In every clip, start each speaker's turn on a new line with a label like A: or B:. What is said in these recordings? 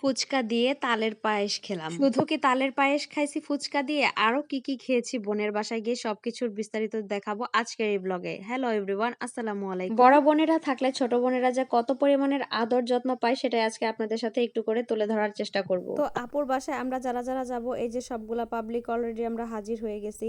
A: ফুচকা দিয়ে তালের পায়েস খেলাম। শুধু কি তালের পায়েস খাইছি ফুচকা দিয়ে? আরও কি কি খেয়েছি বোনের বাসায় গিয়ে সবকিছুর বিস্তারিত দেখাবো আজকের এই ব্লগে হ্যালো এভরিওয়ান আসসালামু আলাইকুম। বড় বোনেরা থাকলে ছোট বোনেরা যে কত পরিমাণের আদর যত্ন পায় সেটাই আজকে আপনাদের সাথে একটু করে তুলে ধরার চেষ্টা করব।
B: তো আপুর বাসায় আমরা যারা যারা যাব এই যে সবগুলা পাবলিক অলরেডি আমরা হাজির হয়ে গেছি।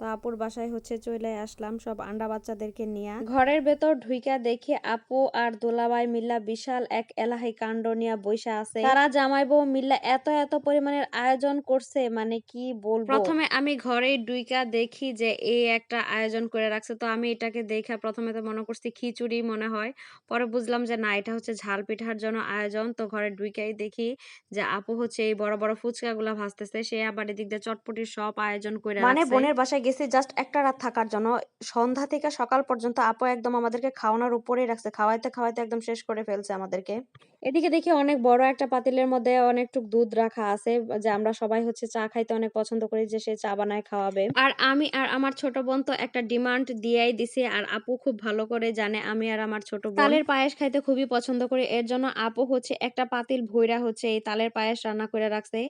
B: তো আপুর বাসায় হচ্ছে চলে আসলাম সব আন্ডা বাচ্চাদেরকে নিয়ে।
A: ঘরের ভেতর ঢুইকা দেখি আপু আর দোলাবাই মিল্লা বিশাল এক এলাহি কাণ্ড নিয়ে বৈশা আছে। তারা জামাই বউ মিল্লা এত এত পরিমাণের আয়োজন করছে মানে কি বলব? প্রথমে আমি ঘরে ডুইকা দেখি যে এই একটা আয়োজন করে রাখছে তো আমি এটাকে দেখে প্রথমে তো মনে করছি খিচুড়ি মনে হয় পরে বুঝলাম যে না এটা হচ্ছে ঝাল পিঠার জন্য আয়োজন তো ঘরে ডুইকাই দেখি যে আপু হচ্ছে এই বড় বড় ফুচকা গুলা ভাজতেছে সে আবার এদিক দিয়ে চটপটির সব আয়োজন করে
B: মানে বোনের বাসায় গেছি জাস্ট একটা রাত থাকার জন্য। সন্ধ্যা থেকে সকাল পর্যন্ত আপু একদম আমাদেরকে খাওয়ানোর উপরেই রাখছে খাওয়াইতে খাওয়াইতে একদম শেষ করে ফেলছে আমাদেরকে।
A: এদিকে দেখি অনেক বড় একটা পাতিলের মধ্যে অনেকটুক দুধ রাখা আছে যে আমরা সবাই হচ্ছে চা খাইতে অনেক পছন্দ করি যে সে চা বানায় খাওয়াবে। আর আমি আর আমার ছোট বোন তো একটা ডিমান্ড দিয়েই দিছি আর আপু খুব ভালো করে জানে আমি আর আমার ছোট বোন। তালের পায়েস খাইতে খুবই পছন্দ করি এর জন্য আপু হচ্ছে একটা পাতিল ভইরা হচ্ছে এই তালের পায়েস রান্না করে রাখছে।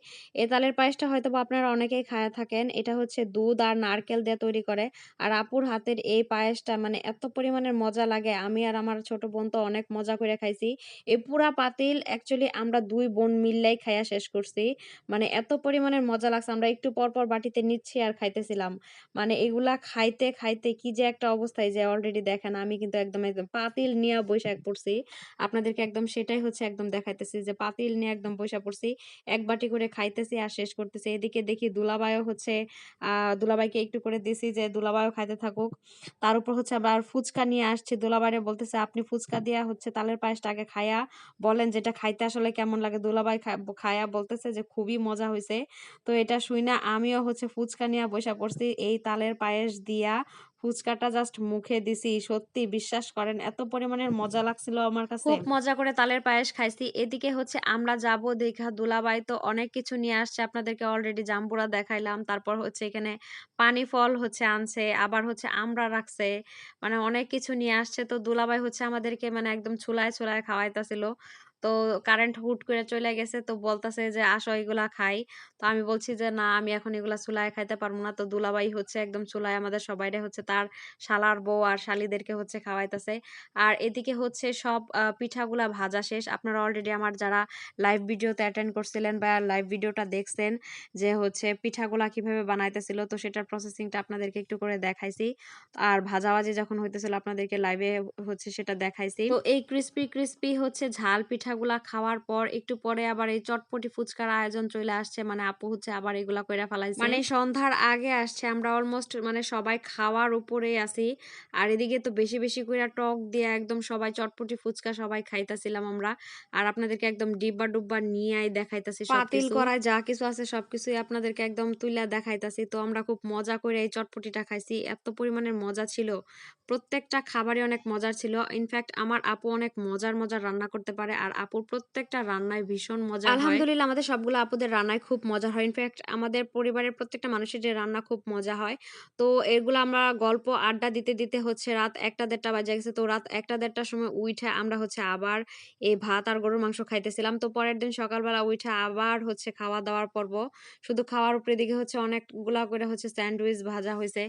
A: এই তালের পায়েসটা হয়তো বা আপনারা অনেকেই খায়া থাকেন এটা হচ্ছে দুধ আর নারকেল দিয়ে তৈরি করে। আর আপুর হাতের এই পায়েসটা মানে এত পরিমাণের মজা লাগে। আমি আর আমার ছোট বোন তো অনেক মজা করে খাইছি। এই পুরা পাতিল অ্যাকচুয়ালি আমরা দুই বোন মিললেই খাইয়া শেষ করছি। মানে এত পরিমাণের মজা লাগছে। আমরা একটু পর পর বাটিতে নিচ্ছি আর খাইতেছিলাম। মানে এগুলা খাইতে খাইতে কি যে একটা অবস্থায় যে অলরেডি দেখেন, আমি কিন্তু একদম একদম পাতিল নিয়ে বৈশাখ পড়ছি। আপনাদেরকে একদম সেটাই হচ্ছে একদম দেখাইতেছি যে পাতিল নিয়ে একদম বৈশা পড়ছি। এক বাটি করে খাইতেছি আর শেষ করতেছি। এদিকে দেখি দুলাবাইও হচ্ছে, আহ, দুলাবাইকে একটু করে দিছি যে দুলাবাইও খাইতে থাকুক। তার উপর হচ্ছে আবার ফুচকা নিয়ে আসছে। দুলাবাইরে বলতেছে, আপনি ফুচকা দিয়া হচ্ছে তালের পায়েসটা আগে খায়া বলেন যেটা খাইতে আসলে কেমন লাগে? দুলাবাই খায়া বলতেছে যে, খুবই মজা হয়েছে তো এটা শুই না আমিও হচ্ছে ফুচকা নিয়ে বসে পড়ছি। এই তালের পায়েস দিয়া ফুচকাটা জাস্ট মুখে দিছি, সত্যি বিশ্বাস করেন, এত পরিমাণের মজা লাগছিল আমার কাছে। খুব মজা করে তালের পায়েস খাইছি। এদিকে হচ্ছে আমরা যাব দেখা দুলাবাই তো অনেক কিছু নিয়ে আসছে, আপনাদেরকে অলরেডি জাম্বুরা দেখাইলাম, তারপর হচ্ছে এখানে পানি ফল হচ্ছে আনছে, আবার হচ্ছে আমরা রাখছে মানে অনেক কিছু নিয়ে আসছে, তো দুলাবাই হচ্ছে আমাদেরকে মানে একদম ছুলায় ছুলায় খাওয়াইতাছিল। তো কারেন্ট হুট করে চলে গেছে। তো বলতাছে যে, আসো এগুলা খাই। তো আমি বলছি যে, না, আমি এখন এগুলা চুলায় খাইতে পারব না। তো দুলাবাই হচ্ছে একদম চুলায় আমাদের সবাইরে হচ্ছে তার শালার বউ আর শালিদেরকে হচ্ছে খাওয়াইতেছে। আর এদিকে হচ্ছে সব পিঠাগুলা ভাজা শেষ। আপনারা অলরেডি আমার যারা লাইভ ভিডিওতে অ্যাটেন্ড করছিলেন বা লাইভ ভিডিওটা দেখছেন যে, হচ্ছে পিঠাগুলা কীভাবে বানাইতেছিল, তো সেটার প্রসেসিংটা আপনাদেরকে একটু করে দেখাইছি। আর ভাজাভাজি যখন হইতেছিল, আপনাদেরকে লাইভে হচ্ছে সেটা দেখাইছি। তো এই ক্রিস্পি ক্রিস্পি হচ্ছে ঝাল পিঠাগুলা খাওয়ার পর একটু পরে আবার এই চটপটি ফুচকার আয়োজন চলে আসছে। মানে আপু হচ্ছে আবার এগুলা কইরা ফেলাইছে। মানে সন্ধ্যার আগে আসছে। আমরা অলমোস্ট মানে সবাই খাওয়ার উপরেই আছি। আর এদিকে তো বেশি বেশি কইরা টক দিয়ে একদম সবাই চটপটি ফুচকা সবাই খাইতাছিলাম আমরা। আর আপনাদেরকে একদম ডিব্বা ডুব্বা নিয়েই দেখাইতাছি পাতিল করায় যা কিছু আছে সবকিছুই আপনাদেরকে একদম তুইলা দেখাইতাছি। তো আমরা খুব মজা করে এই চটপটিটা খাইছি। এত পরিমাণের মজা ছিল। প্রত্যেকটা খাবারই অনেক মজার ছিল। ইনফ্যাক্ট আমার আপু অনেক মজার মজার রান্না করতে পারে। আর আপুর প্রত্যেকটা রান্নায় ভীষণ মজা হয়। আলহামদুলিল্লাহ আমাদের সবগুলো আপুদের রান্নায় খুব মজা হয়। ইনফ্যাক্ট আমাদের পরিবারের প্রত্যেকটা মানুষের যে রান্না খুব মজা হয়। তো এগুলো আমরা গল্প আড্ডা দিতে দিতে হচ্ছে রাত একটা দেড়টা বাজে গেছে। তো রাত একটা দেড়টার সময় উঠে আমরা হচ্ছে আবার এই ভাত আর গরুর মাংস খাইতেছিলাম। তো পরের দিন সকালবেলা উঠে আবার হচ্ছে খাওয়া দাওয়ার পর্ব। শুধু খাওয়ার উপরে দিকে হচ্ছে অনেকগুলা করে হচ্ছে স্যান্ডউইচ ভাজা হয়েছে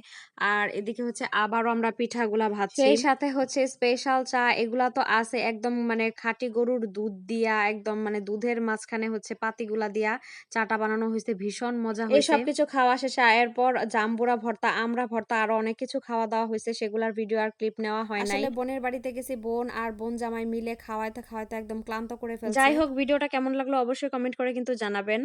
A: আর এদিকে হচ্ছে আবারও আমরা পিঠাগুলা ভাজছি। সেই সাথে হচ্ছে স্পেশাল চা এগুলা তো আছে একদম মানে খাঁটি গরুর দুধ দিয়া একদম মানে দুধের মাঝখানে হচ্ছে পাতিগুলা দিয়া চাটা বানানো হয়েছে ভীষণ মজা হয়েছে সব কিছু খাওয়া শেষে এরপর জাম্বুরা ভর্তা আমরা ভর্তা আরও অনেক কিছু খাওয়া দাওয়া হয়েছে সেগুলার ভিডিও আর ক্লিপ নেওয়া হয় নাই।
B: আসলে বোনের বাড়িতে গেছি বোন আর বোন জামাই মিলে খাওয়াইতে খাওয়াইতে একদম ক্লান্ত করে ফেলছে।
A: যাই হোক ভিডিওটা কেমন লাগল অবশ্যই কমেন্ট করে কিন্তু জানাবেন।